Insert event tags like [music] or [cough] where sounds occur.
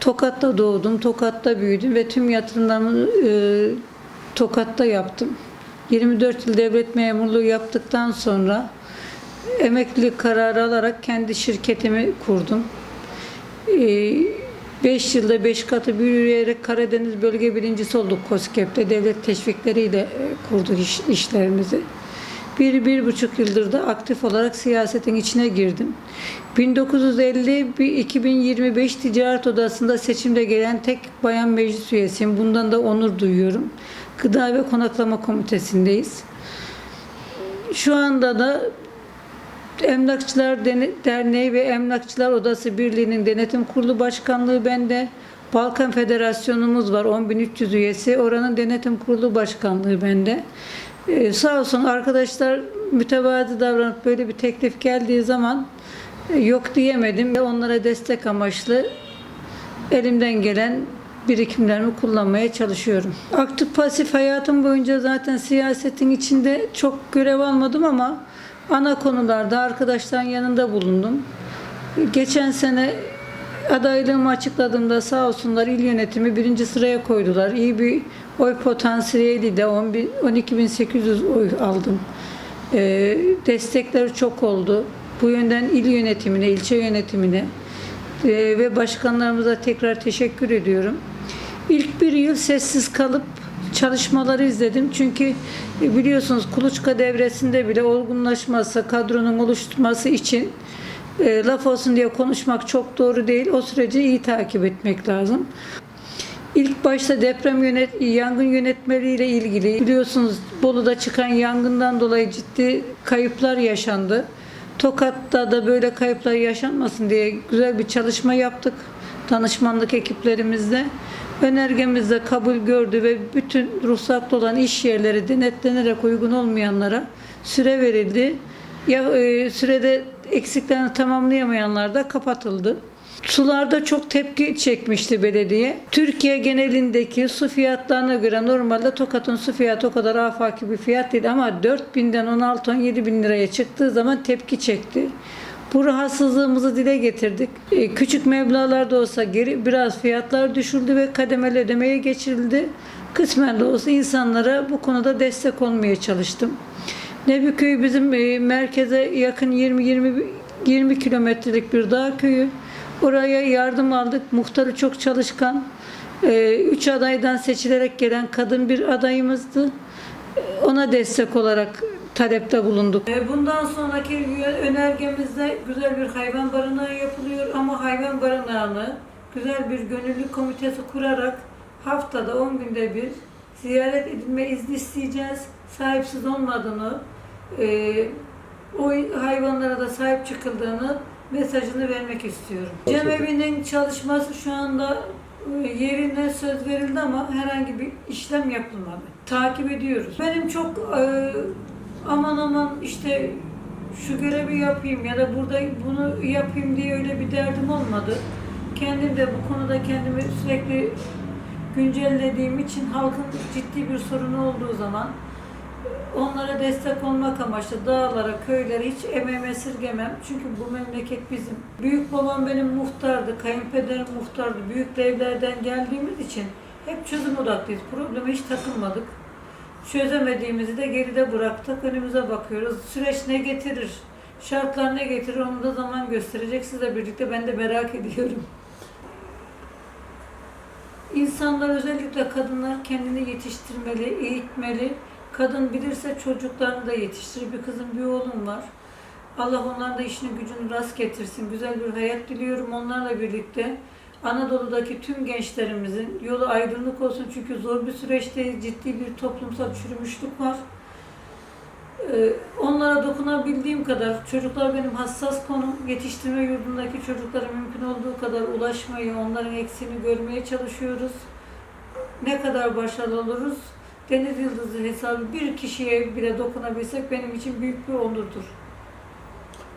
Tokat'ta doğdum, Tokat'ta büyüdüm ve tüm yatırımlarımı e, Tokat'ta yaptım. 24 yıl devlet memurluğu yaptıktan sonra emeklilik kararı alarak kendi şirketimi kurdum. 5 yılda 5 katı büyüyerek Karadeniz bölge birincisi olduk KOSGEB'de. Devlet teşvikleriyle e, kurduk iş- işlerimizi. Bir, bir buçuk yıldır da aktif olarak siyasetin içine girdim. 1950-2025 Ticaret Odası'nda seçimde gelen tek bayan meclis üyesiyim. Bundan da onur duyuyorum. Gıda ve Konaklama Komitesi'ndeyiz. Şu anda da Emlakçılar Derneği ve Emlakçılar Odası Birliği'nin denetim kurulu başkanlığı bende. Balkan Federasyonumuz var 10.300 üyesi. Oranın denetim kurulu başkanlığı bende. Ee, sağ olsun arkadaşlar mütevazi davranıp böyle bir teklif geldiği zaman e, yok diyemedim. ve Onlara destek amaçlı elimden gelen birikimlerimi kullanmaya çalışıyorum. Aktif pasif hayatım boyunca zaten siyasetin içinde çok görev almadım ama ana konularda arkadaşların yanında bulundum. Geçen sene adaylığımı açıkladığımda sağ olsunlar il yönetimi birinci sıraya koydular. İyi bir oy potansiyeli de 12.800 oy aldım. Ee, destekleri çok oldu. Bu yönden il yönetimine, ilçe yönetimine e, ve başkanlarımıza tekrar teşekkür ediyorum. İlk bir yıl sessiz kalıp çalışmaları izledim. Çünkü e, biliyorsunuz kuluçka devresinde bile olgunlaşması, kadronun oluşturması için e, laf olsun diye konuşmak çok doğru değil. O süreci iyi takip etmek lazım. İlk başta deprem yönet yangın yönetmeliğiyle ilgili biliyorsunuz Bolu'da çıkan yangından dolayı ciddi kayıplar yaşandı. Tokat'ta da böyle kayıplar yaşanmasın diye güzel bir çalışma yaptık danışmanlık ekiplerimizle. Önergemiz de kabul gördü ve bütün ruhsatlı olan iş yerleri denetlenerek uygun olmayanlara süre verildi. Ya e, sürede eksiklerini tamamlayamayanlar da kapatıldı. Sularda çok tepki çekmişti belediye. Türkiye genelindeki su fiyatlarına göre normalde Tokat'ın su fiyatı o kadar afaki bir fiyat değil ama 4000'den 16-17 bin liraya çıktığı zaman tepki çekti. Bu rahatsızlığımızı dile getirdik. E, Küçük meblağlar da olsa geri biraz fiyatlar düşürdü ve kademeli ödemeye geçirildi. Kısmen de olsa insanlara bu konuda destek olmaya çalıştım. Nebiköy bizim e, merkeze yakın 20-20 20 kilometrelik bir dağ köyü. Oraya yardım aldık. Muhtarı çok çalışkan. E, Üç adaydan seçilerek gelen kadın bir adayımızdı. E, Ona destek olarak talepte bulunduk. Bundan sonraki önergemizde güzel bir hayvan barınağı yapılıyor ama hayvan barınağını güzel bir gönüllü komitesi kurarak haftada 10 günde bir ziyaret edilme izni isteyeceğiz. Sahipsiz olmadığını, e, o hayvanlara da sahip çıkıldığını mesajını vermek istiyorum. Cemevinin çalışması şu anda e, yerine söz verildi ama herhangi bir işlem yapılmadı. Takip ediyoruz. Benim çok e, aman aman işte şu görevi yapayım ya da burada bunu yapayım diye öyle bir derdim olmadı. Kendim de bu konuda kendimi sürekli güncellediğim için halkın ciddi bir sorunu olduğu zaman onlara destek olmak amaçlı dağlara, köylere hiç emeğimi esirgemem. Çünkü bu memleket bizim. Büyük babam benim muhtardı, kayınpederim muhtardı. Büyük evlerden geldiğimiz için hep çözüm odaklıyız. Probleme hiç takılmadık. Çözemediğimizi de geride bıraktık. Önümüze bakıyoruz. Süreç ne getirir? Şartlar ne getirir? Onu da zaman gösterecek. Sizle birlikte ben de merak [laughs] ediyorum. İnsanlar özellikle kadınlar kendini yetiştirmeli, eğitmeli. Kadın bilirse çocuklarını da yetiştirir. Bir kızım bir oğlum var. Allah onların da işini gücünü rast getirsin. Güzel bir hayat diliyorum onlarla birlikte. Anadolu'daki tüm gençlerimizin yolu aydınlık olsun çünkü zor bir süreçteyiz. Ciddi bir toplumsal çürümüşlük var. Ee, Onlara dokunabildiğim kadar, çocuklar benim hassas konum, yetiştirme yurdundaki çocuklara mümkün olduğu kadar ulaşmayı, onların eksiğini görmeye çalışıyoruz. Ne kadar başarılı oluruz, deniz yıldızı hesabı bir kişiye bile dokunabilsek benim için büyük bir onurdur.